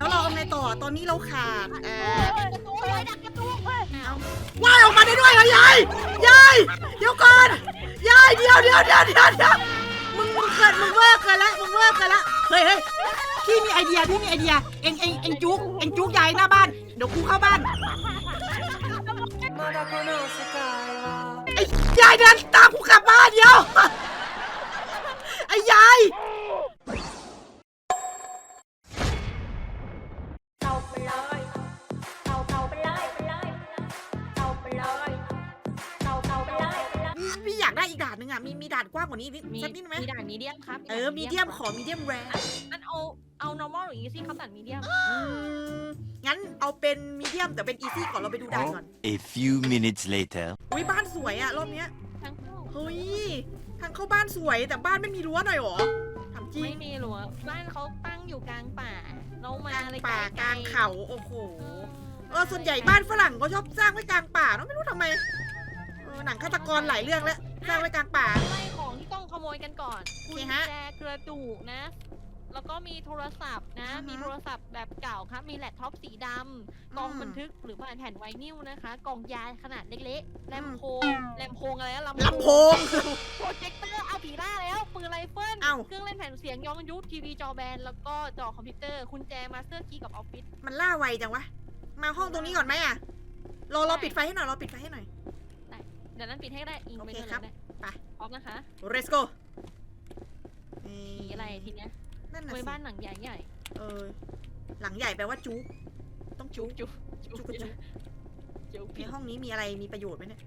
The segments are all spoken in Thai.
แล้วเราเอาไงต่อตอนนี้เราขาดเอ่อดักกระตุกเลยดักกระตุกเลยว่ายออกมาได้ด้วยเหรอยายยายเดี๋ยวก่อนยายเดี๋ยวเดี๋ยวเดี๋ยวเดี๋ยวเดี๋ยวมึงมึงเกินมึงเวอร์เกินละมึงเวอร์เกินละเฮ้ยเฮ้ยพี่มีไอเดียพี่มีไอเดียเอ็งเอ็งเอ็งจุกเอ็งจุกยายหน้าบ้านเดี๋ยวกูเข้าบ้านไอ้ยายเดินตามกูกลับบ้านเดี๋ยวไอ้ยาย ด่านกว้างกว่านี้นิดมีสักนิดไหมมีด่านมีเดียมครับเออมีเดียมขอมีเดียมแรอันเอาเอา normal หรือ easy ครับด่านมีเดียมงั้นเอาเป็นมีเดียมแต่เป็นอีซี่ก่อนเราไปดูด่านก่อน A few minutes later. อุ้ยบ้านสวยอะรอบเนี้ยทางเข้าเฮ้ยทางเข้าบ้านสวยแต่บ้านไม่มีรั้วหน่อยเหรอถามจริงไม่มีหรอบ้านเขาตั้งอยู่กลางป่า เรามากลางเลยป่าไๆกลางเขาโอ้โหเออส่วนใหญ่บ้านฝรั่งก็ชอบสร้างไว้กลางป่าเนอะไม่รู้ทำไมเออ หนังฆาตกรหลายเรื่องแล้วสร้างไว้กลางป่า ไล่ของที่ต้องขโมยกันก่อนโอกุเคญฮะแจกระดูกนะ แล้วก็มีโทรศัพท์นะ อือฮึมีโทรศัพท์แบบเก่าครับ มีแล็ปท็อปสีดำกล่องอืมบันทึกหรือว่าแผ่นไวนิลนะคะ กล่องยาขนาดเล็กๆ แลมอืมโพงแลมโพงอะไรนะลำโพง โปรเจคเตอร์เอาผีล่าแล้ว ปืนไรเฟิล เอ้า เครื่องเล่นแผ่นเสียงย้อนยุคทีวีจอแบน แล้วก็จอคอมพิวเตอร์ คุณแจมาสเตอร์คีย์กับออฟฟิศมันล่าไวจังวะ มาห้องตรงนี้ก่อนไหมอะรอรอปิดไฟให้หน่อยรอปิดไฟให้หน่อยเดี๋ยวนั้นปิดให้ก็ได้อิงไปโอเคด้วยครับ เลยไป พร้อมนะคะ let's go ผีอะไรทีเนี้ยนั่นน่ะไว้สิบ้านหลังใหญ่ใหญ่เออหลังใหญ่แปลว่าจุ๊กต้องจุ๊ก จุ๊บจุ๊กกับจุ๊กจุ๊บในห้องนี้มีอะไรมีประโยชน์ไหมเนี่ย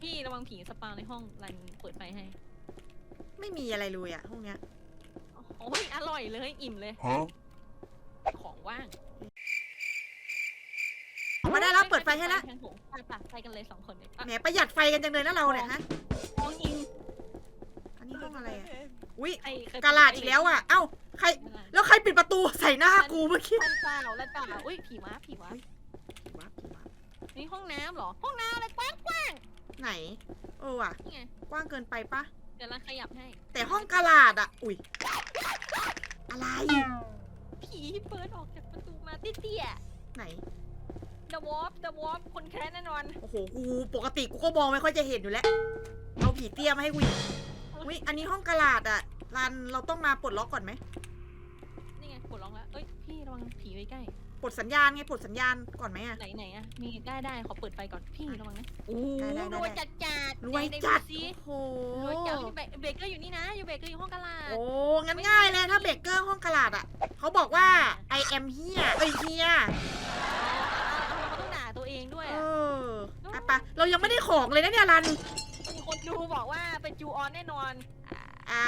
พี่ระวังผีสปาในห้องรันเปิดไฟให้ไม่มีอะไรเลยอะห้องเนี้ย โอ้ยอร่อยเลยอิ่มเลย Huh? ของว่างออก มาได้แล้วเปิดไฟให้แล้วไปปะไปกันเลยสองคนเลยแหมประหยัดไฟกันจังเลยนะเราเนี่ยฮะห้องอิงอันนี้ห้องอะไรอะอุ้ยไอ้เคยกาลาดอีกแล้วอะ เอ้าใครแล้วใครปิดประตูใส่หน้ากูเมื่อกี้ท่านเปล่าแล้วเปล่าอุ้ยผีม้าผีม้าผีวับวับนี่ห้องน้ำเหรอ ห้องน้ำอะไรกว้างกว้างไหนเออว่ะนี่ไงกว้างเกินไปปะเดี๋ยวเราขยับให้ แต่ห้องกาลาดอะ อุ้ยอะไรผีเปิดออกจากประตูมาเตี้ยไหน The Warp The Warp คนแค้นแน่นอน โอ้โห กูปกติกูก็มองไม่ค่อยจะเห็นอยู่แล้ว เอาผีเตี้ยมาให้กูอีกอุ้ยอันนี้ห้องกาลาดอะรันเราต้องมาปลดล็อกก่อนไหมนี่ไงปวดร้องแล้ว เอ้ย พี่ระวังผีไว้ใกล้ ปลดสัญญาณไงปลดสัญญาณก่อนไหมอะไหนไหนๆอะมีได้ได้ขอเปิดไฟก่อน พี่ระวังนะโอ้โอ้ได้ได้รวยได้จัดจัดรวยไหนๆจัดสิโอ้โหรวยจัดอยู่เบเบเกอร์อยู่นี่นะ อยู่เบเกอร์อยู่ห้องกะลาด โอ้ งั้นง่ายเลยถ้าเบเกอร์ห้องกาลาดอะเขาบอกว่า I am here เอ้ย here เขาต้อง ด่าตัวเองด้วยเออะออะปะเรายังไม่ได้ของเลยนะเนี่ยรัน มีคนดูบอกว่าเป็นจูออนแน่นอน อ่า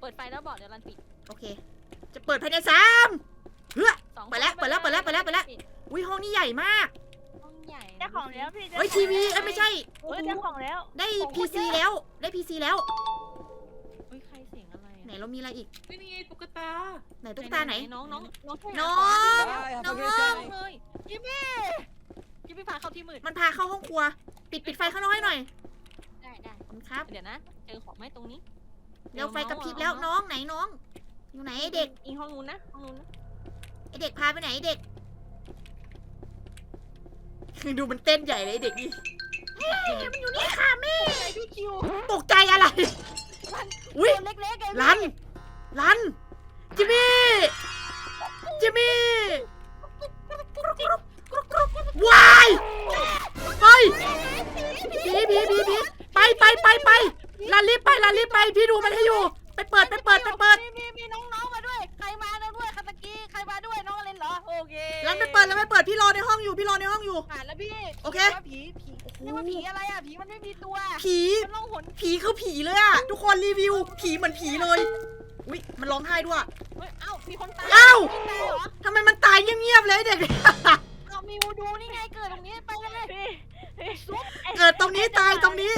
เปิดไฟแล้วบอกเดี๋ยวรันปิดโอเค จะเปิดภายในสามเฮ้ยสองเปิดแล้วเปิดแล้วเปิดแล้วเปิดแล้วเปิดแล้ว อุ้ยห้องนี้ใหญ่มาก ห้องใหญ่ได้ของแล้วพี่เฮ้ยทีวีเอ้ยไม่ใช่ เฮ้ยได้ของแล้ว ได้ของพีซีเยอะแล้ว ได้พีซีแล้วอุ้ย ใครเสียงอะไรอะไหนเรามีอะไรอีก นี่ไงตุ๊กตาไหนตุ๊กตาไหน น้องน้องน้องช่วยน้หาองของได้ครับน้องโอเคเลยจิมมี่จิมมี่พาเข้าที่มืดมันพาเข้าห้องครัว ปิดปิดไฟข้างนอกให้หน่อยได้ได้ขอบคุณครับ เดี๋ยวนะ เจอของไหมตรงนี้เดี๋ยวไฟกระพริบแล้วน้องไหนน้อง อยู่ไหนไอ้เด็กอีกห้องนู้นนะห้องนู้นนะไอเด็กพาไปไหนไอ้เด็กดูมันเต้นใหญ่เลยไอ้เด็กนี่แม่มันอยู่นี่ค่ะแม่ไอพี่คิวตกใจอะไร อุ้ยตัวเล็กๆไงรัน รัน จิมมี่ จิมมี่ว้าย เฮ้ย ผีผีผีผีไปไปไปไปลันรีบไปลันรีบไป พี่ดูมันให้อยู่ ไปเปิดไปเปิดไปเปิดมีมีมีน้องๆมาด้วย ใครมาด้วยคาตะกี้ ใครมาด้วยน้องอเลนเหรอ โอเค ลันไปเปิดแล้วไปเปิด พี่รอใน ห้องอยู่พี่รอในห้องอยู่ ผ่านแล้วพี่โอเคว่าผีผีเรียกว่าผีอะไรอะผีมันไม่มีตัวผีมันล่องหนผีคือผีเลยอะทุกคนรีวิว ผีเหมือนผีเลยอุ้ยมันร้องไห้ด้วย เฮ้ยเอ้ามีคนตายเอ้า มีตายเหรอทำไมมันตายเงียบๆเลยเด็ก เอ้ามีวูดูนี่ไงเกิดตรงนี้ไปกันเลยพี่พี่ซุปเกิดตรงนี้ตายตรงนี้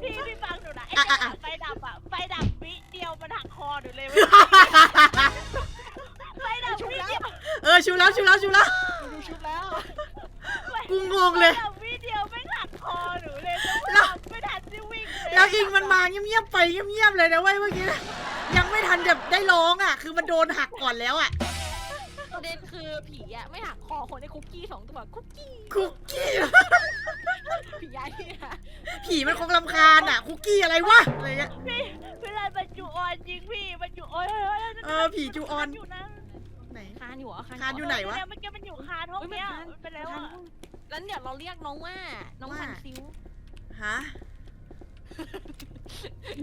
พี่พี่ฟังหนูนะไอ้อะจังอะหวะไฟดับอะไฟดับวิเดียวมันหักคอหนูเลยเว้ย ไฟดับวิเดียวเออชูแล้วชูแล้วชูแล้ว ดูชุดแล้ว กูงงเลยไฟดับวิเดียวไม่หักคอหนูเลยแล้แล้ววไม่ทันจะวิ่งเลยแล้วอิงมันมาเงียบๆไปเงียบๆเลยนะเว้ยเมื่อกี้ใยังไม่ทันแบบได้ร้องอะ คือมันโดนหักก่อนแล้วอะ ประเด็นคือผีอะไม่หักคอคนในคุกกี้สองตัวคุกกี้คุกกี้ ผียายเนี่ยผีมันคงรำคาญอะ คุกกี้อะไรวะอะไรเงี้ยเวลามันอยู่ออนจริงพี่ มันอยู่ออนเฮ้ยเฮ้ยเออผีจูออนอยู่นะไหน คานอยู่เหรอคานอยู่ไหนวะ เมื่อกี้มันอยู่คานห้องเฮ้ยมันเนี้ยคานไปแล้วอะแล้วเดี๋ยวเราเรียกน้องว่า น้องว่า พันซิว ฮะ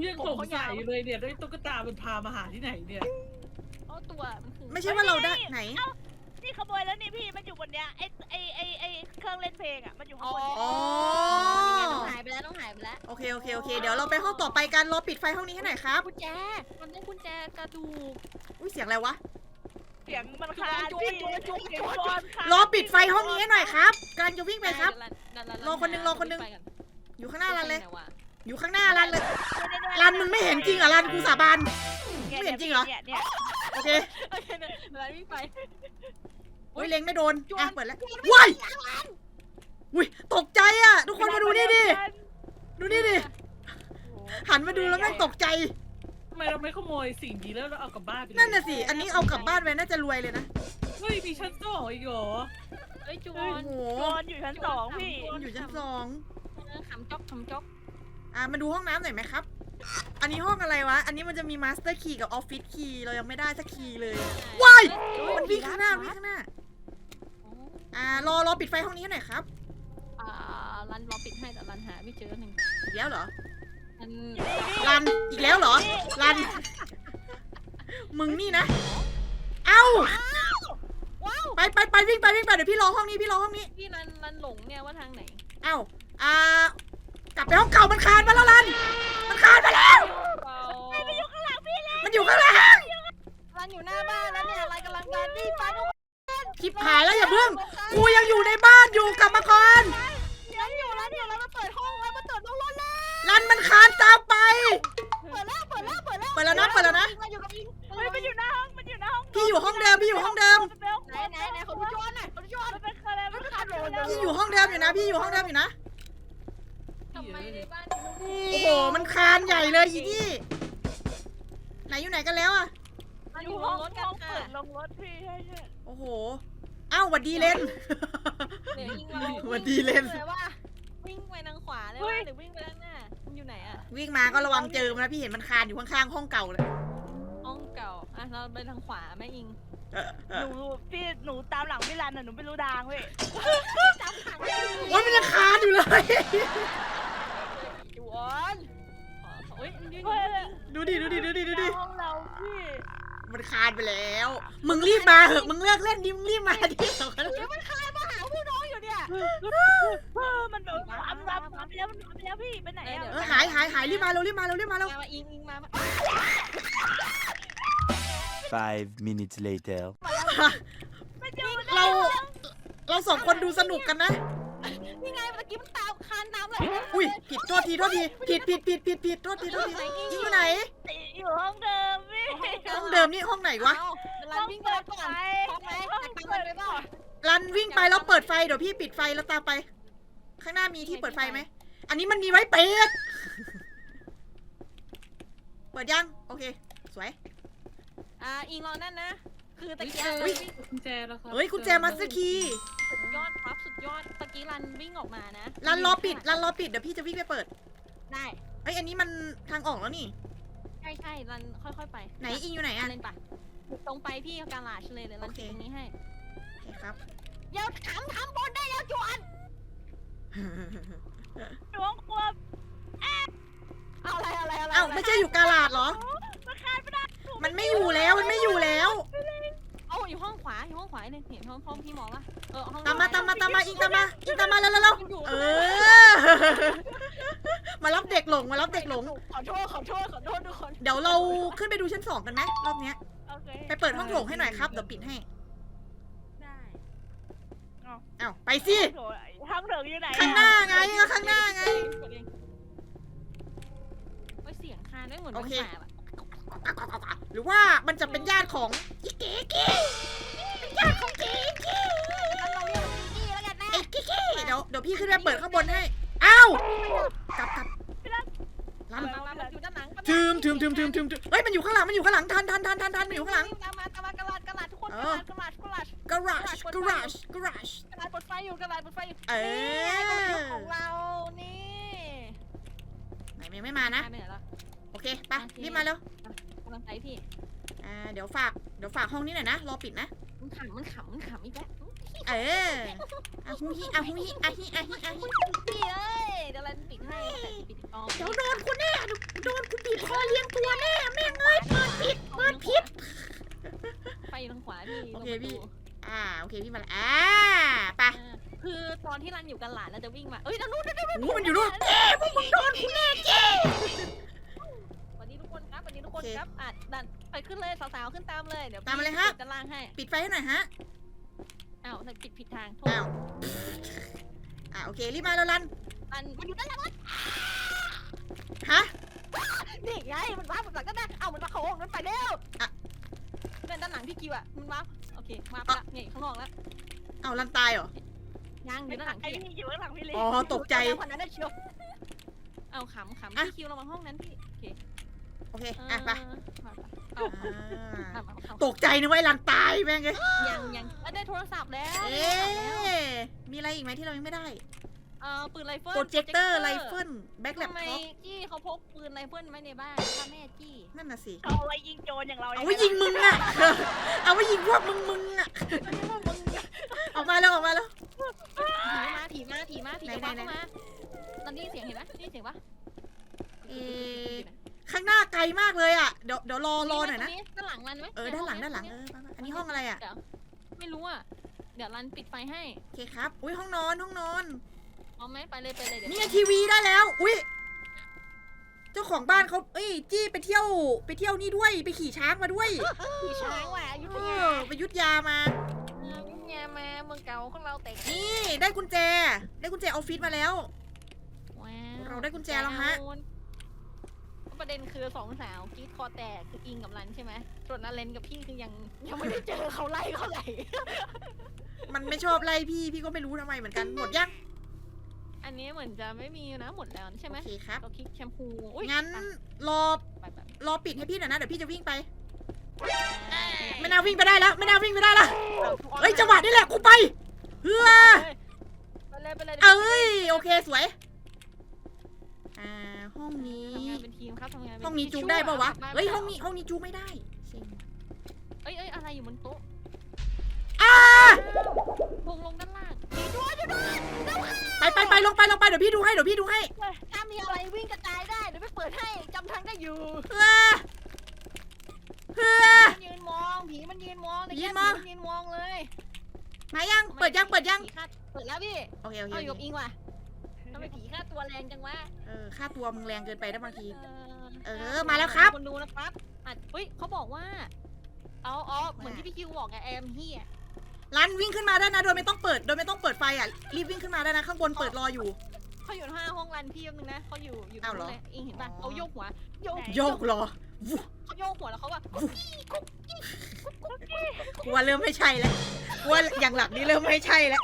ยังสงสัยอยู่เลยเนี่ยด้วยตุ๊กตามันพามาหาที่ไหนเนี่ยเพราะตัวมันคือไม่ใช่ว่าเราได้ไหน นี่ขโมยแล้วนี่พี่มันอยู่บนเนี้ยไอไอไอไอเครื่องเล่นเพลงอะมันอยู่ข้าอ๋งอบนอ๋อ นี่ไงน้องหายไปแล้วน้องหายไปแล้วโอเคโอเคโอเค เดี๋ยวเราไปห้องต่อไปกันรอปิดไฟห้องนี้ให้หน่อยครับ กุญแจ มันได้กุญแจกระดูกอุ้ยเสียงอะไรวะ เสียงมันคานจวนพี่จวนจวนจวนเสียงบอลคานรอปิดไฟห้องนี้ให้หน่อยครับกำลังจะวิ่งไปครับได้ได้ได้รอคนหนึ่งรอคนหนึ่งไปกัอยู่ข้างหน้ารันเลยไปไหวะอยู่ข้างหน้ารันเลยรันมึงไม่เห็นจริงเหรอรันกูสาบานยไม่เห็นจริงเหรอเนี่ยเนี่ยโอเคโอเคเดี๋ยวรันวิ่งไปอุ้ยเล็งไม่โดนจวนอะเปิดแล้วว้ายอุ้ยตกใจอะ ทุกคนมาดูนี่ดิดูนี่ดิหันมาดูแล้วแม่งตกใจทำ ไมเราไม่ขโมยสิ่งนี้แล้วเราเอากลับบ้านไปเลยนั่นน่ะสิ อันนี้เอากลับบ้านไปน่าจะรวยเลยนะ เฮ้ยมีชั้นสองอีกเหรอเอ้ยจวโอ้นโหบอลอยู่ชั้นสองพี่มันอยู่ชั้นสอง เออขำจ๊อกขำจ๊อกอะมาดูห้องน้ำหน่อยไหมครับ อันนี้ห้องอะไรวะ อันนี้มันจะมีมาสเตอร์คีย์กับออฟฟิศคีย์เรายังไม่ได้สักคีย์เลย ว้าย มันวิ่งข้างหน้าวิ่งข้างหน้าอ่ารอรอปิดไฟห้องนี้ให้หน่อยครับอ่ารันรอปิดให้แต่รันหาไม่เจอหนึ่งอีกแล้วเหรอ มันรันอีกแล้วเหรอรัน มึงนี่นะ เอ้า ว้าวไปไปไปวิ่งไปวิ่งไปเดี๋ยวพี่รอห้องนี้พี่รอห้องนี้ พี่รันรันหลงเนี่ยว่าทางไหนเอ้า อ่า กลับไปห้องเก่ามันคานมาแล้วรัน มันคานมาแล้วมันานตามไป เปิดแล้วเปิดแล้วเปิดแล้วเปิดแล้วนะเปิดแล้วนะรันอยู่กับอิงเฮ้ยมันอยู่หน้าห้องมันอยู่หน้าห้องพี่อยู่ห้องเดิมพี่อยู่ห้องเดิม ไหนไหนไหนขอดูจอนหน่อยขอดูจอน มันเป็นอะไรมันเป็นอะไรพี่อยู่ห้องเดิมอยู่นะ พี่อยู่ห้องเดิมอยู่นะ ทำไมในบ้านโอ้โห มันคานใหญ่เลยอีนี่ ไหนอยู่ไหนกันแล้วอะมันออยู่ยู่ห้ห้อองงรถกัห้นองค่ะเปิดลงรถพี่ใช่ใช่โอ้โหเอ้าหวัดดีเล่นเดี๋ยวอิงเราหวัดดีเล่นเลยว่าวิ่งไปทางขวาเลยว่าหรือวิ่งไปทางหน้า มันอยู่ไหนอะวิ่งมาก็ระวังเจอมันนะพี่เห็นมันคานอยู่ข้างๆห้องเก่าเลยห้องเก่าอะเราไปทางขวาแม่อิงหนูพี่หนูตามหลังพี่รันน่ะหนูไม่รู้ทางเว้ยจำขังโอ้ยมันยังคานอยู่เลยจวนโอ้ยยืนเฮ้ยดูดิดูดิดูดิดูดิห้องเราพี่มันคานไปแล้ว มึงรีบมาเหอะมึงเลิกเล่นดิมึงรีบมาดิเดี๋ยวมันคายมา มันแบบทำทำทำไปแล้วมันทำไปแล้วพี่ไปไหนอะเออหายหายหายรีบมาเร็วรีบมาเร็วรีบมาเร็วมาอิงอิงมา Five minutes later. ไม่เจอมันเราเราสองคนดูสนุกกันนะ นี่ไงเมื่อกี้มันตามคานตามเลยอุ้ยผิดโทษทีโทษทีผิดผิดผิดผิดผิดโทษทีโทษทียิงอยู่ไหนอยู่ห้องเดิมพี่ห้องเดิมนี่ห้องไหนวะรันวิ่งไปก่อนพร้อมไหมแต่ตามมันไปเปล่ารันวิ่งไปแล้วเปิดไฟเดี๋ยวพี่ปิดไฟแล้วตามไป ข้างหน้ามีที่เปิดไฟไหมอันนี้มันมีไว้ปิดเปิดยังโอเคสวยอ่าอิงรอนั่นนะคือตะกี้อุ๊ยกุญแจแล้วครับเฮ้ยคุณแจมาสเตอร์คีย์สุดยอดครับ สุดยอดตะกี้รันวิ่งออกมานะรันรอปิดรันรอปิดเดี๋ยวพี่จะวิ่งไปเปิดได้เอ้ยอันนี้มันทางออกแล้วนี่ ใช่ใช่รันค่อย ๆ ไปไหนอิงอยู่ไหนอะอะเล่นปะตรงไปพี่การลาชเลยเลยรันโอเคตรงนี้ให้โอเคครับ เดี๋ยวถามทำบนได้แล้วจวนอยู่ห้องครัวเอาอะไรอะไรอะไรเอ้าไม่ใช่อยู่กาลาดเหรอ มันคานไม่ได้มันไม่อยู่แล้วมันไม่อยู่แล้วเอาอยู่ห้องขวาอยู่ห้องขวาเนี่ยเห็นห้องห้องพี่หมอปะเออห้องตามมาตามมาตามมาอิงตามมาอิงตามมาแล้วแล้วเออ มารับเด็กหลงมารับเด็กหลง ขอโทษขอโทษขอโทษทุกคนเดี๋ยวเราขึ้นไปดูชั้นสองกันไหมรอบเนี้ยโอเคไปเปิดห้องโถงให้หน่อยครับเดี๋ยวปิดให้ได้เอ้าไปสิห้องเถิงอยู่ไหนข้างหน้าไงก็ข้างหน้าไงโอ้ยเสียงคานด้วยเหมือนโอเคมันแสบอะ หรือว่ามันจะเป็นญาติของอีเก๋เก๋เป็นญาติของเก๋เก๋งั้เราเรียกมันกี้แล้วกันนะไอ้เก๋เก๋เดี๋ยวเดี๋ยวพี่ขึ้นไปเปิดข้างบนให้อ้าวกลับกลับลันอยู่ทึมทึมทึมทึมทึมเฮ้ยมันอยู่ข้างหลังมันอยู่ข้างหลังทันทันทันทันทันมันอยู่ข้างหลังกระมาตามมากระลาดกระลาดทุกคนกระลาดกระลาดกระลาดกระลาดกระลาดกระลาดกระลาดเปิดไฟอยู่กระลาดเปิดไฟอยู่เออของเรานี่ไหนยังไม่มานะโอเคไปรีบมาเร็ว ลังใจพี่อ่าเดี๋ยวฝากเดี๋ยวฝากห้องนี้หน่อยนะรอปิดนะ มันขำมันขำมันขำอีกแล้วเอออาฮุฮิอาฮุฮิอาฮิอาฮิอาฮิพี่เอ้ยเดี๋ยวเราปิดให้แต่เดี๋ยวโดนกูแน่ดี๋โดนกูบีบคอเลี้ยงตัวแน่แม่เงยเปิดผิดเปิดผิด ไปทางขวาพี่โอเคพี่ อ่าโอเคพี่มาละอ่าไปคือตอนที่รันอยู่กันหลานเราจะวิ่งมาเอ้ยนั่นนู่นนั่นนู่นมันอยู่นู่นเจ๊พวกมึงโดนกูแน่เจ๊ นครับอัดดันไปขึ้นเลยสาวๆขึ้นตามเลยเดี๋ยวตามเลยฮะ จะล่างให้ปิดไฟให้หน่อยฮะ อ้าวผิดผิดทางโทษอ้าว อะโอเครีบมาแล้วรัน มันมันอยู่ด้านหลังรถฮะ นี่ไงมันว้าผมหลังด้านหน้าเอ้ามันมาโค้งมันไปเร็วอะ นั่นด้านหลังพี่กิวอะมันว้าโอเคว้าละนี่ข้างนอกแล้วเอ้ารันตายเหรอ ยังอยู่ด้านหลังพี่นี่อยู่ข้างหลังพี่เลิอ๋อตกใจ คนนั้นได้เชียวเอาขำขำพี่คิวเลงมาห้องนั้นพี่โอเค โอเค อะไปตกใจนึกว่าไอ้ลังตายแม่งเลยยังยังได้โทรศัพท์แล้วเอ๊มีอะไรอีกไหมที่เรายังไม่ได้ เอ่อปืนไรเฟิลโปรเจคเตอร์ไรเฟิลแบ็คแล็ทำไมท็อปจี้เขาพกปืนไรเฟิลไว้ในบ้านถ้าแม่จี้นั่นน่ะสิ เอาไว้ยิงโจรอย่างเราเอาไว้ยิงมึงอะเอาไว้ยิงพวกมึงมึงอะออกมาแล้วออกมาแล้ว ผีมาถีมาผีมาถีบมาถีบมาตอนนี้เสียงเห็นไหมนี่เสียงปะเอ๊ะ ข้างหน้าไกลมากเลยอะ เดี๋ยวเดี๋ยวรอรอหน่อยนะ ด้านหลังรันไหมเออ ด้านหลังด้านหลังเอออันนี้ห้องอะไรอะ เดี๋ยวไม่รู้อะ เดี๋ยวรันปิดไฟให้โอเคครับ อุ้ยห้องนอนห้องนอนพอมไหมไปเลยไปเลยเดี๋ยวนี่ไทีวีได้แล้ว อุ้ย เจ้าของบ้านเขาเอ้ย จี้ไปเที่ยว ไปเที่ยวนี่ด้วย ไปขี่ช้างมาด้วย ขี่ช้างว่ะยุธยาไปยุทธยามา ยุธยามาเมืองเก่าของเราแต่นี่ได้กุญแจ ได้กุญแจออฟฟิศมาแล้วเราได้กุญแจแล้วฮะ เด็นคือสองสาวกีดคอแตกคืออิงกับรันใช่ไหมส่วนอาเลนกับพี่คือยังยังไม่ได้เจอเขาไล่เขาไหลมันไม่ชอบไล่พี่ พี่ก็ไม่รู้ทำไมเหมือนกัน หมดยัง อันนี้เหมือนจะไม่มีนะหมดแล้วใช่ไหมโอเคครับ เราคลิกแชมพูงั้นรอรอปิดให้พี่หน่อยนะ เดี๋ยวพี่จะวิ่งไป ไม่น่าวิ่งไปได้แล้ว ไม่น่าวิ่งไปได้ละเฮ้ยจังหวะนี่แหละกูไปเฮ้อเอ้ย โอเค สวย อ่า ห้องนี้ มครับทำงานห้องนี้จูงได้ปะวะ เฮ้ยห้องนี้ห้องนี้จูงไม่ได้เซ็งเอ้ยเอ้ยอะไรอยู่บนโต๊ะอ้าพงลงด้านล่างไปไปไปลงไปลงไปเดี๋ยวพี่ดูให้เดี๋ยวพี่ดูให้ถ้ามีอะไรวิ่งกระจายได้เดี๋ยวไปเปิดให้จำทางได้อยู่เฮ้อเฮ้อยืนมองผีมันยืนมองแต่ยืนมองยืนมองเลยมายังเปิดยังเปิดยังเปิดแล้วพี่โอเคโอเคเอาอยู่กอิงว่ะ ทำไมผีฆ่าตัวแรงจังวะเออค่าตัวมึงแรงเกินไปนะบางที เออมาแล้วครับ คนดูนะครับอะเฮ้ยเขาบอกว่าเอาเหมือนที่พี่คิวบอกไงแอมเฮียรันวิ่งขึ้นมาได้นะ โดยไม่ต้องเปิด โดยไม่ต้องเปิดไฟอะ รีบวิ่งขึ้นมาได้นะ ข้างบนเปิดรออยู่ เขาอยู่ห้าห้องรันพี่แป๊นึงนะเขาอยู่อยู่ตรงนั้นเลองเห็นป่ะเขายกหัวโยกโยกรอเขาโยกหัวแล้วเขาแบบกลัวเริ่มไม่ใช่แล้วว่าอย่างหลักนี่เริ่มไม่ใช่แล้ว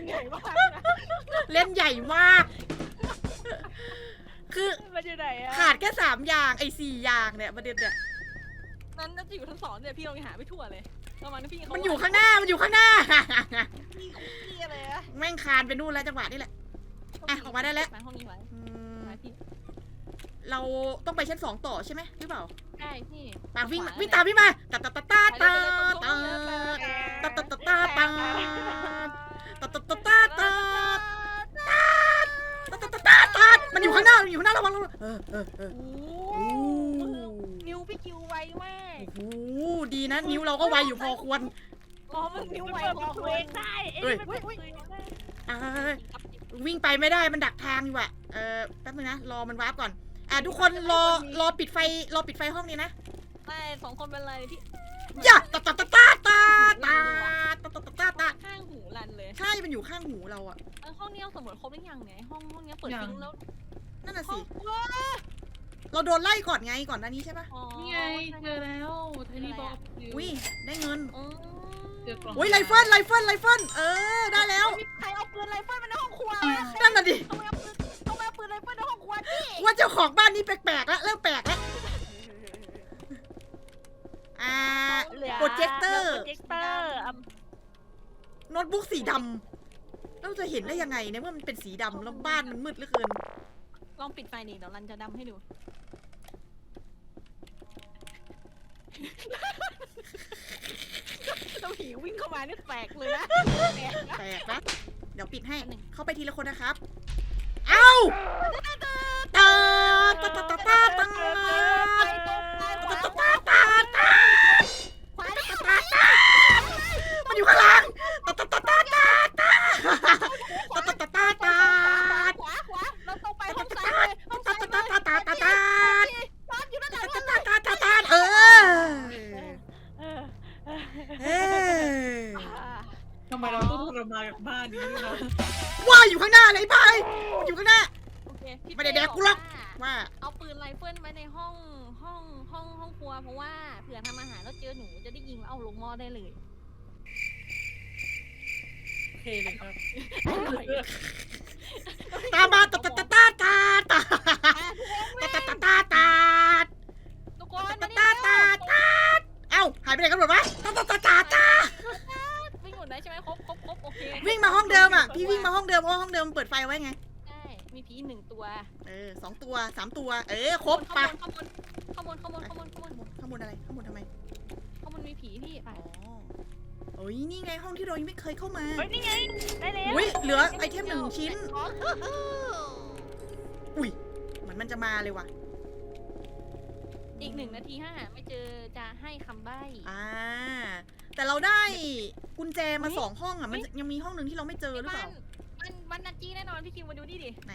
นใหญ่มากเล่นใหญ่มาก คือมันอยู่ไหนอะขาดแค่สามอย่างไอ้สี่อย่างเนี่ยประเด็นเนี่ย นั้นน่าจะอยู่ทั้นสองเนี่ยพี่ลองหาไปทั่วเลยระวังนพี่เขามันอยู่ข้างหน้า มันอยู่ข้างหน้า พี่ของพี่อะไรอะแม่งคานไปนู่นแล้วจังหวะนี่แหละ อะออกมาได้แล้ว ห้องนี้ไว้เราต้องไปชั้นสองต่อใช่ไหมหรือเปล่าได้พี่ปางวิ่งวิ่งตามพี่มาตาตาตาตาตาตาตาตาตาตา ตัดตัดตัดตัมันอยู่ข้างหน้ามันอยู่ข้างหน้าระวังระวังนิ้วพี่คิวไวมากโหดีนะนิ้วเราก็ไวอยู่พอควรอ๋อมันนิ้วไวพอควรได้เอ้ยวิ่งไปไม่ได้มันดักทางอยู่อะเออแป๊บนึงนะรอมันวาร์ปก่อน อะทุกคนรอรอปิดไฟรอปิดไฟห้องนี้นะไม่สองคนเป็นไรพี่อย่าตัดตัดตัด ตาตาตาตาตาตาข้างหูรันเลยใช่มันอยู่ข้างหูเราอะห้องนี้เราสำรวจครบหรือยังเนี่ยห้องห้องนี้เปิดทิ้งแล้วนั่นน่ะห้อสิเราโดนไล่ก่อนไงก่อนหน้านี้ใช่ปะนี่ไงเจอแล้วไทนี่บอกอุ้ยได้เงินอ๋อเจอกล่องอุ้ยไลเฟิลไลเฟิลไลเฟิลเออได้แล้ว มีใครเอาปืนไรเฟิลมาในห้องครัวนั่นน่ะดิทำไมเอาปืนทำไมเอาปืนไรเฟิลในห้องครัวพี่ว่าเจ้าของบ้านนี่แปลกๆแล้วเริ่มแปลกแล้ว อ่า โปรเจคเตอร์ โปรเจคเตอร์อะโน้ตบุ๊กสีดำเราจะเห็นได้ยังไงเนี่ยว่ามันเป็นสีดำแล้วบ้านมันมืดเหลือเกิน ลองปิดไฟดิเดี๋ยวรันจะดำให้ดูแล้วผีวิ่งเข้ามานี่แปลกเลยนะแปลกนะ แปลกนะเดี๋ยวปิดให้ อันหนึ่ง เข้าไปทีละคนนะครับ เอ้าตาตาตาตาตาตา ไปตรงไปขวา ตา ขวา ตาตา ขวาดิ ตาตามัน อยู่ข้างหลังตาตาตาตาตาตาตาตาตาตาขวาขวาเราตรงไปห้องซ้ายเลยห้องตาซ้ายตาตาตาตาตาซ้ายอยู่ด้านหลังตาเราตาตาตาตาเออเออเฮ้ทำไมเราต้องทรมานกับบ้านนี้ด้วยนะว่าอยู่ข้างหน้าเลยไปอยู่ข้างหน้าโอเคไม่ได้แดกกูหรอกเป้ว่าเอาปืนไรเฟิลไว้ในห้องห้องห้องห้องครัวเพราะว่าเผื่อทำอาหารแล้วเจอหนูจะได้ยิงแล้วเอาลงหม้อได้เลย เลยครับตามมาตาตาตาตาตาตาตาตาตาตาทุกคนมาตาตาตาตาเอ้าหายไปไหนกันหมดวะตาตาตาตาตาวิ่งหมดได้ใช่ไหมครบครบครบโอเควิ่งมาห้องเดิมอะพี่วิ่งมาห้องเดิมเพราะห้องเดิมเปิดไฟไว้ไงใช่มีผีหนึ่งตัวเออสองตัวสามตัว เออครบปะงบนข้างบนข้างบนข้างบนข้างบนข้างบนข้างบนอะไรข้างบนทำไมข้างบนมีผีพี่ไป โอ้ยนี่ไงห้องที่เรายังไม่เคยเข้ามา เฮ้ยนี่ไง ได้แล้วอุ้ยเหลือไอเทมหนึ่งชิ้น อุ้ยเหมือนมันจะมาเลยว่ะ อีกหนึ่งนาทีห้าไม่เจอจะให้คำใบ้ อ่า แต่เราได้กุญแจมาสองห้องอะ มันยังมีห้องหนึ่งที่เราไม่เจอหรือเปล่า มันมันนันจี้แน่นอนพี่คิวมาดูดิดิ ไหน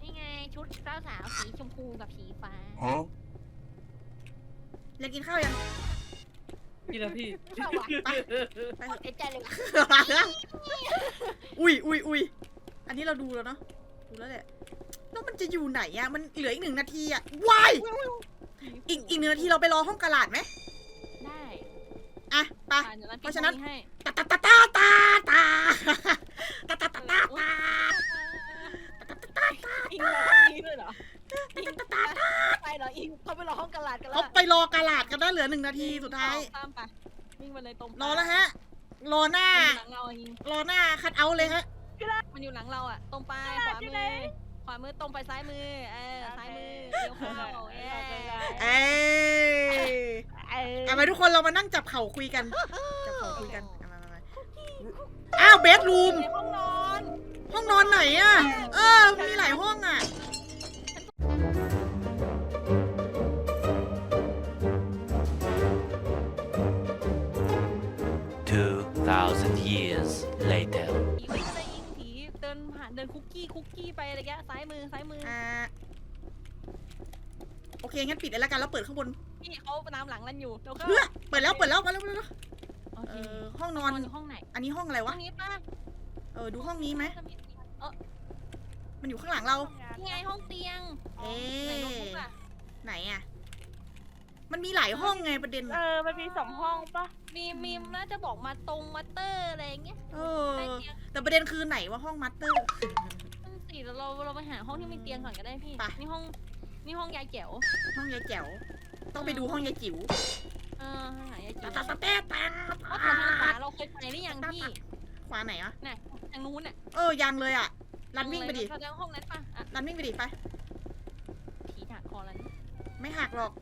นี่ไงชุดเจ้าสาวสีชมพูกับสีฟ้า Huh? เรียนกินข้าวยัง พี่ละพี่เข้าว่ะไปเถอะเอ็ดใจเลยว่ะอุ้ยอุ้ยอุ้ยอันนี้เราดูแล้วเนาะดูแล้วแหละแล้วมันจะอยู่ไหนอะมันเหลืออีกหนึ่งนาทีอะวายอีกอีกหนึ่งนาทีเราไปรอห้องกระดาษไหมได้อะไป อ่ดี๋ยวเพราะฉะนั้น ให้ตาตาตาตาตาตาตาตาตาตาตาอิงรอห้องนี้ด้วยเหรออิง ไปเหรออิงเขาไปรอห้องกระลาดกันแล้เขาวไปรอกระดาษกันได้เหลือหนึ่งนาทีสุดท้ายตามไปวิ่งไปเลยตรงรอแล้วฮะ รอหน้า มันอยู่หลังเราอิงรอหน้าคัดเอาท์เลยฮะ มันอยู่หลังเราอะตรงไปขวามือขวามือตรงไปซ้ายมือเออซ้ายมือเลี้ยวเข้าเอเอ้ยเอาไปทุกคนเรามานั่งจับเข่าคุยกัน จับเข่าคุยกันเอามามามาอ้าวเบดรูม ในห้องนอนห้องนอนไหนอะเออ มีหลายห้องอะ later. ผีวิ่งไปยิงผีเดินผ่านเดินคุกกี้คุกกี้ไปอะไรเงี้ยซ้ายมือซ้ายมืออ่าโอเคงั้นปิดเลยละกันแล้วเปิดข้างบนพี่เขาตามหลังรันอยู่เดี๋ยวเข้าเพื่อเปิดแล้วเปิดแล้วมาแล้วมาแล้วโอเอเคอห้องนนออนนอยู่ห้องไหนอันนี้ห้องอะไรห้วะองนี้ป่ะเออดูห้องนี้ไหมเออมันอยู่ข้างหลังเรา นี่ไงห้องเตียงเอ๊ไหนโน้ตบุ๊กะอะไหนอะ มันมีหลายห้องไงประเด็นเออ มันมีสองห้องปะมีมีมน่าจะบอกมาตรงมาเตอร์อะไรอย่างเงี้ยเอใต้อเตียงแต่ประเด็นคือไหนว่าห้องมัตเตอร์ นั่นสิเราเราเราไปหาห้องที่มีเตียงก่อนก็ได้พี่ ไป นี่ห้องนี่ห้องยายแจ๋วห้องยายแจ๋วต้องไปดูห้องยายจิ๋วเออหายายแจ๋ตาวตาตาแต้ตาเพราะทางขวาเราเคยไปหรือยังพี่ขวาไหนอะน่ะทางนู้นน่ะเออยังเลยอะรันวิ่งไปดิเราจะห้องนั้นป่ะอะรันวิ่งไปดิไป ผีถักคอรันไม่หักหรอก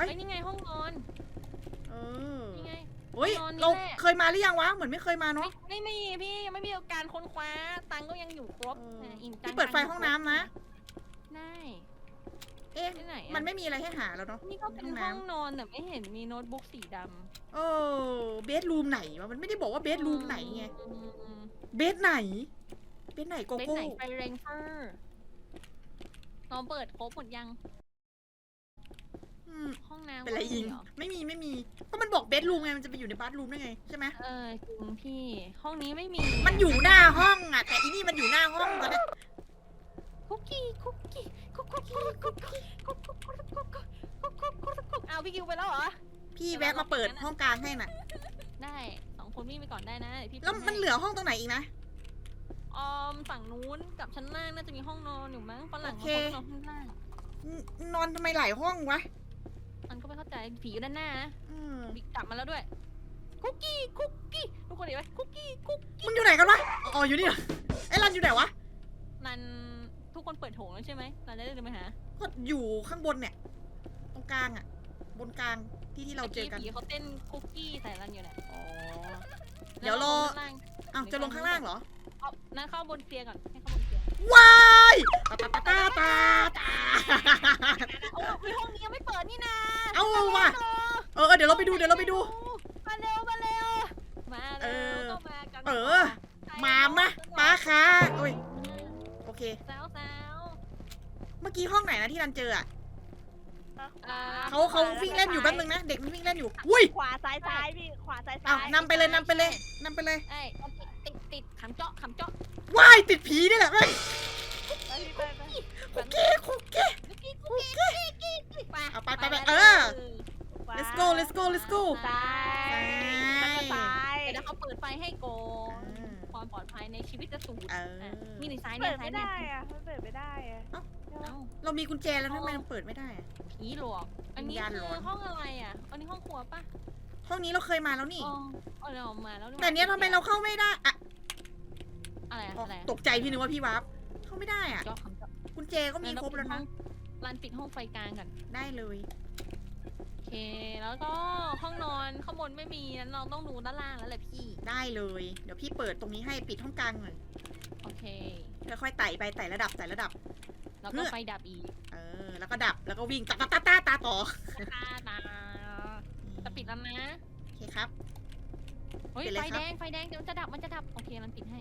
เฮ้ยเฮ้ยนี่ไงห้องนอนเออนี่ไง เฮ้ยนอนนี่เราแหละ เคยมาหรือยังวะ เหมือนไม่เคยมาไม่เนาะ ไม่มีพี่ยังไม่มีการค้นคว้าตังค์ก็ยังอยู่ครบเออนะอินจัพี่เปิดไฟห้องน้ำนะ ได้เอ๊ะ ที่ไหนอะมันไม่มีอะไรให้หาแล้วเนาะ นี่ก็เป็นห้องห้องน้ำ นอนแต่ไม่เห็นมีโน้ตบุ๊กสีดเออเบดรูมไหนวะ มันไม่ได้บอกว่าเบดรูมไหนไงำอืมเบดไหน เบเป็นไหนโกเป็นโก้ ไหนไฟเรนเฟอร์ลองเปิดครบหมดยัง อืมห้องน้ำเป็นไรก็ม่อิงมีเหรไม่มีไม่มีก็มันบอกเบดรูมไงมันจะไปอยู่ในบัตรูมได้ไงใช่ไหมเออจริงพี่ห้องนี้ไม่มีมันอยู่หน้าห้องอะแต่อีนี่มันอยู่หน้าห้องกันนะคุกกี้คุกกี้คุกคุกคุกคุกคุกคุกคุกคุกคุกคุกคุกคุกคุกคุกอ้าวพี่กิวไปแล้วเหรอ พี่แวะมาเปิดห้องกลางให้น่ะ ได้สองคนวิ่งไปก่อนได้นะเดี๋ยวพี่แล้วมันเหลือห้องตรงไหนอีกนะ ออมฝั่งนู้นกับชั้นล่างน่าจะมีห้องนอนอยู่มั้งฝรั่งโอเขาเคนอนข้างล่าง นนอนทำไมหลายห้องวะ มันก็ไม่เข้าใจผีอยู่ด้านหน้านะอืมกลับมาแล้วด้วย คุกกี้คุกกี้ทุกคนเห็นไหมคุกกี้คุกมึงอยู่ไหนกันวะ อ๋ออยู่นี่เหรอไอ้รันอยู่ไหนวะนันทุกคนเปิดโถงแล้วใช่ไหมนันได้เดินไปหาก็อยู่ข้างบนเนี่ย ตรงกลางอะบนกลางที่ที่เราเจอกัน มื่ผีเขาเต้นคุกกี้ใส่รันอยู่เนี่ยอ๋อ เดี๋ยวรอข้างล่างอ้าวจะลงข้างล่างเหรอ เอานั่นเข้าบนเตียงก่อนให้เข้าบนเตียง ว้ายตาตาตาตาตาตาโอ้ยห้องนี้ยังไม่เปิดนี่นะเอาว่ะเออเออเดี๋ยวเราไปดูเดี๋ยวเราไปดู มาเร็วมาเร็วมาเอเร็วอก็มากันเออมามามาค่ะโอ้ยโอเคสาวสาวเมื่อกี้ห้องไหนนะที่รันเจออะอ่เขาเขาวิ่งเล่นอยู่แป๊บนึงนะเด็กมันวิ่งเล่นอยู่อุ้ยขวาซ้ายซ้ายพี่ขวาซ้ายอ้าซ้าวยนำไปเลยนำไปเลยนำไปเลยเอ้ยติดติดติดขำเจาะขำเจาะ ว้ายติดผีนี่แหละแม่งไปพี่ไปไปคุกกี้คุกกี้คุกกี้คุกกี้คุกกี้คุกกี้ไปเอาไปไปไปแล้วเออขวา let's go let's go let's go ซ้ายแล้วก็ซ้ายเดี๋ยวเขาเปิดไฟให้โกนอืมความปลอดภัยในชีวิตจะสูญเออ นี่ในซ้ายเปิเนี่ยดซ้าไม่ยเนี่ยได้อะมันเปิดไม่ได้อะเอ้าเรามีกุญแจแล้วทำไมมันเปิดไม่ได้อะ ผีหลอก อันนี้วิญญาณคืหลออน ห้องอะไรอะ อันนี้ห้องครัวปะห้องนี้เราเคยมาแล้วนี่ อ๋ออ๋อเราออกมาแล้วหว่าแต่เนี้ยทำไมเราเข้าไม่ได้อะ อะไรอะอ๋ออะไรอะตกใจพี่นึกว่าพี่วาร์ปเข้าไม่ได้อะเจาะขำเจาะกุญแจก็มีครบแล้วนะ รันปิดห้องไฟกลางก่อนได้เลย โอเค แล้วก็ห้องนอนข้างบนไม่มีนั้นเราต้องดูด้านล่างแล้วแหละพี่ ได้เลย เดี๋ยวพี่เปิดตรงนี้ให้ปิดห้องกลางหน่อยโอเคค่อยๆไต่ไปไต่ระดับไต่ระดับ แล้วเพื่ก็อไฟดับอีกเออ แล้วก็ดับแล้วก็วิ่งตาตาตาตาตาต่อตาตาจะปิดแล้วนะ โอเคครับ เฮ้ยปิดเลไฟยครับ แดง ไฟแดง เดี๋ยวมันจะดับ มันจะดับ โอเค รันปิดให้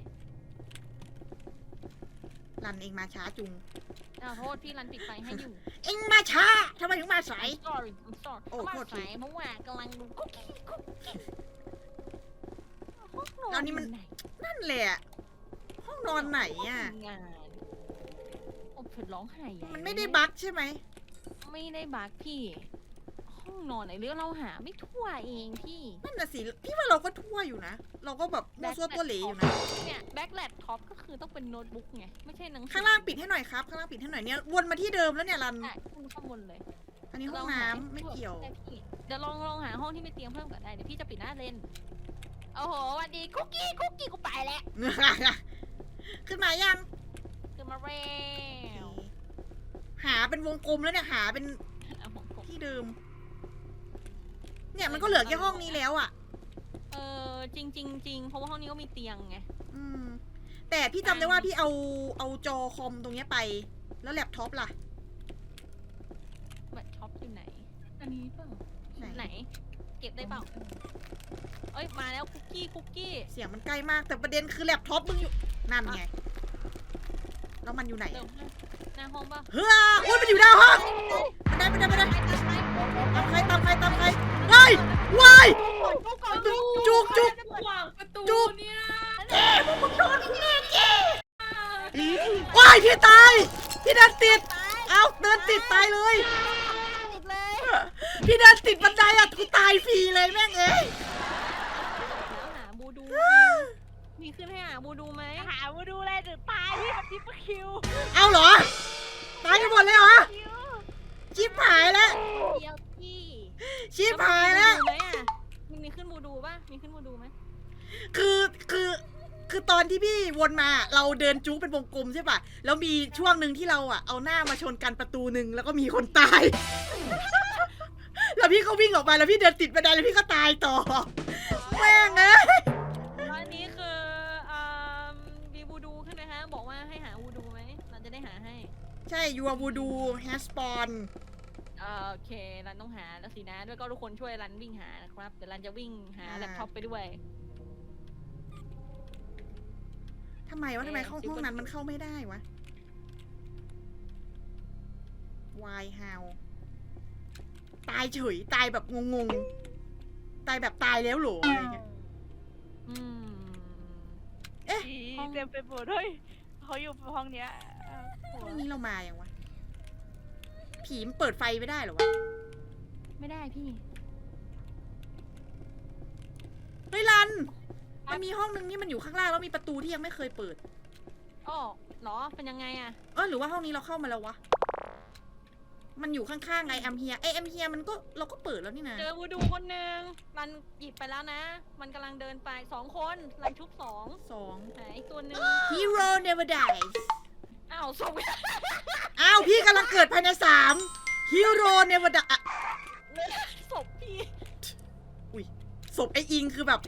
รันเองมาช้าจุง อ้าวโทษพี่รันปิดไฟให้อยู่ เองมาช้าทำไมถึงมาสาย I'm sorry I'm sorry โอ้มาโทษที สายเพราะว่ากำลังดูคุกกี้คุกกี้ห้องนอนแล้วนี่มันอยู่ไหนั่นแหละ ห้องนอนไหนอะทำงานโอ้เผ็ดร้องไห้ใหญ่มันไม่ได้บั๊กใช่ไหม ไม่ได้บักพี่ ห้องนอนไหนเรื่องเราหาไม่ทั่วเองพี่ นั่นน่ะสิ พี่ว่าเราก็ทั่วอยู่นะ เราก็แบบมั่วซั่วตัวเหลอยู่นะ เนี่ยแบ็คแลดท็อปก็คือต้องเป็นโน้ตบุ๊กไง ไม่ใช่หนังสืข้างล่างปิดให้หน่อยครับ ข้างล่างปิดให้หน่อยเนี่ย วนมาที่เดิมแล้วเนี่ยรันอะขึ้นข้างบนเลยอันนี้ห้องน้ำไม่เกี่ยว ได้พี่เดี๋ยวลองลองหาห้องที่ไม่เตียงเพิ่มกันได้ เดี๋ยวพี่จะปิดหน้าเลนโอ้โหสวันดีคุกกี้คุกกี้กูไปแล้วขึ้นมายัง คือมาเร็วหาเป็นวงกลมแล้วเนี่ยหาเป็นเอาผมผมที่เดิม เนี่ยมันก็เหลือแค่ห้องนี้แล้วอะ เออ จริงจริงจริงเพราะว่าห้องนี้ก็มีเตียงไง อืม แต่พี่จำได้ว่าพี่เอาเอาจอคอมตรงเนี้ยไป แล้วแล็ปท็อปล่ะแบบช็อปอยู่ไหน อันนี้เปล่าไหน ไหน เก็บได้เปล่า เอ้ยมาแล้วคุกกี้คุกกี้ เสียงมันใกล้มากแต่ประเด็นคือแล็ปท็อปมึงอยู่นั่นไง แล้วมันอยู่ไหนเดี๋ยวหน้าห้องป่ะเฮ้ยอุ้ยมันอยู่หน้าห้องไม่ได้ไม่ได้ไม่ได้ตามใครตามใครตามใครเฮ้ยว้าย จุกจุกจุกวางประตูจุ๊บเนี่ยว้ายพี่ตาย พี่เดินติด เอาเดินติดตายเลย ติดเลยพี่เดินติดบันไดอะกูตายฟรีเลยแม่งเอ้ยหาบูดู มีขึ้นให้หาบูดูไหมหามาดูเลยหรือตายพี่มันทิปเปอร์คิวเอาเหรอ ตายกันหมดเลยเหรอ ชิบหายแล้ว เดียวพี่ชิบหายแล้ว บูดูไหมอะ มีมีขึ้นบูดูป่ะ มีขึ้นบูดูไหมคือคือคือตอนที่พี่วนมาเราเดินจุ๊กเป็นวงกลมใช่ป่ะ แล้วมีช่วงหนึ่งที่เราอะเอาหน้ามาชนกันประตูหนึ่งแล้วก็มีคนตาย แล้วพี่ก็วิ่งออกมาแล้วพี่เดินติดบันไดแล้วพี่ก็ตายต่อแม่งเอ้ยอันนี้คืออ่ามีบูดูขึ้นไหมฮะ บอกว่าให้หาบูดูไหม เราจะได้หาให้ ใช่ยูวูดูแฮสปอน อ่าโอเครันต้องหาแล้วสินะด้วยก็ทุกคนช่วยรันวิ่งหานะครับเดี๋ยวรันจะวิ่งหาอ่า แล็ปท็อปไปด้วย ทำไมวะทำไมเข้าห้องนั้นมันเข้าไม่ได้วะ Why how ตายเฉย ตายแบบงงๆ ตายแบบตายแล้วเหรออะไรเงี้ย อืมผีเต็มไปหมดเฮ้ยเขาอยู่ห้องเนี้ยเอ้าหัว ห้องนี้เรามาอย่างวะ ผีมันเปิดไฟไม่ได้เหรอวะ ไม่ได้พี่เฮ้ยรัน มันมีห้องนึงนี่มันอยู่ข้างล่างแล้วมีประตูที่ยังไม่เคยเปิด อ๋อเหรอ เป็นยังไงอะเออหรือว่าห้องนี้เราเข้ามาแล้ววะ มันอยู่ข้างๆไงแอมเฮียไอแอมเฮียมันก็เราก็เปิดแล้วนี่นะ เจอวูดูคนหนึ่งรันหยิบไปแล้วนะ มันกำลังเดินไปสองคนรันชุบสองสอง ไหนอีกตัวหนึ่ง Hero never dies อ้าวศพอ้าวพี่กำลังเกิดภายในสาม Hero never dies อะศพพี่ศพไออิงคือแบบ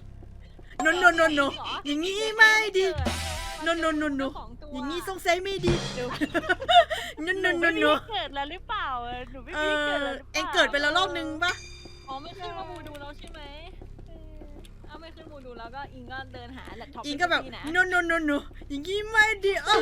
no no no no อย่างงี้ไม่ดี no no no no เจ้าของตัวอย่างงี้สงสัยไม่ดี no หนู no no ไม่มี no เกิดแล้วหรือเปล่าเออหนูไม่เอมีอเกิดแล้วหรือเปล่าเองเกิดไปแล้วรอบนึงปะอ๋อไม่ขึ้นมาบูดูแล้วใช่ไหมเอาไม่ขึ้นบูดูแล้วก็อิงก็เดินหาแล็ปท็อปอิงก็แบบพี่นะ no no no no อย่างงี้ไม่ดีเออ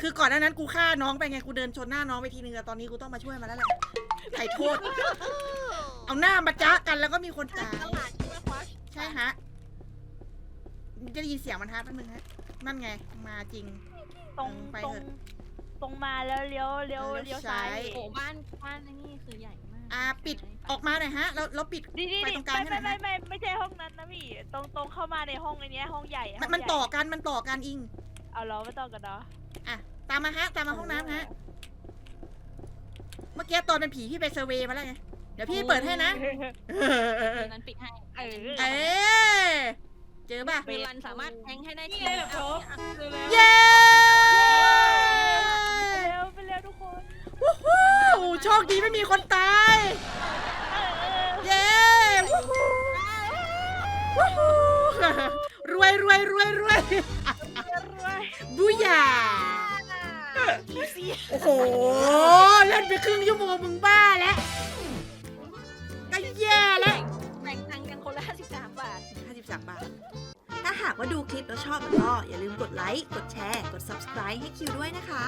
คือก่อนหน้านั้นกูฆ่าน้องไปไงกูเดินชนหน้าน้องไปทีนึงแต่ตอนนี้กูต้องมาช่วยมาแล้วแหละไถ่โทษ เอาหน้ามาจ้ากันแล้วก็มีคนตายตลาดใช่ไหมควะใช่ฮะจะได้ยินเสียงมันฮะแป๊บนึงฮะนั่นไงมาจริง ตรงไปตรงเถอะ ตรงมาแล้วเลี้ยวเลี้ยวเลี้เลี้ยยววซ้าซ้ายยโอ้บ้านบ้านนี่คือใหญ่มากอ่าปิดออกมาหน่อยฮะแล้วแล้วปิดนี่นี่ไปนี่ตรงกลางไม่ให้หน่ไม่อยฮะไม่ไม่ไม่ใช่ห้องนั้นนะพี่ ตรงตรงเข้ามาในห้องไอ้เนี้ยห้องใหญ่มันห้งมันใหญ่ต่อกันมันต่อกันอิง เอาเหรอไม่ต้องกันเนาะอะตามมาฮะ ตามมาห้องน้ำฮะ เมื่อกี้ตอนเป็นผีพี่ไปเซอร์เวย์มาแล้วไง เดี๋ยวพี่เปิดให้นะ นั้นปิดให้เออเอ๊ะเจอป่ะ คือรันสามารถแทงให้ได้นี่ไงแบบท็อปเจอแล้วเย้ ไปเร็วไปเร็วทุกคนวู้ฮู้โชคดีไม่มีคนตาย เออเออเย้วู้ฮู้วู้ฮู้รวยรวยรวยรวยรวย บูยาโอ้โห เล่นไปครึ่งชั่วโมงมึงบ้าแล้วก็แย่แล้วแบ่งตังค์กันคนละ53 บาท 53 บาท ถ้าหากว่าดูคลิปแล้วชอบก็อย่าลืมกดไลค์ กดแชร์ กด subscribe ให้คิวด้วยนะคะ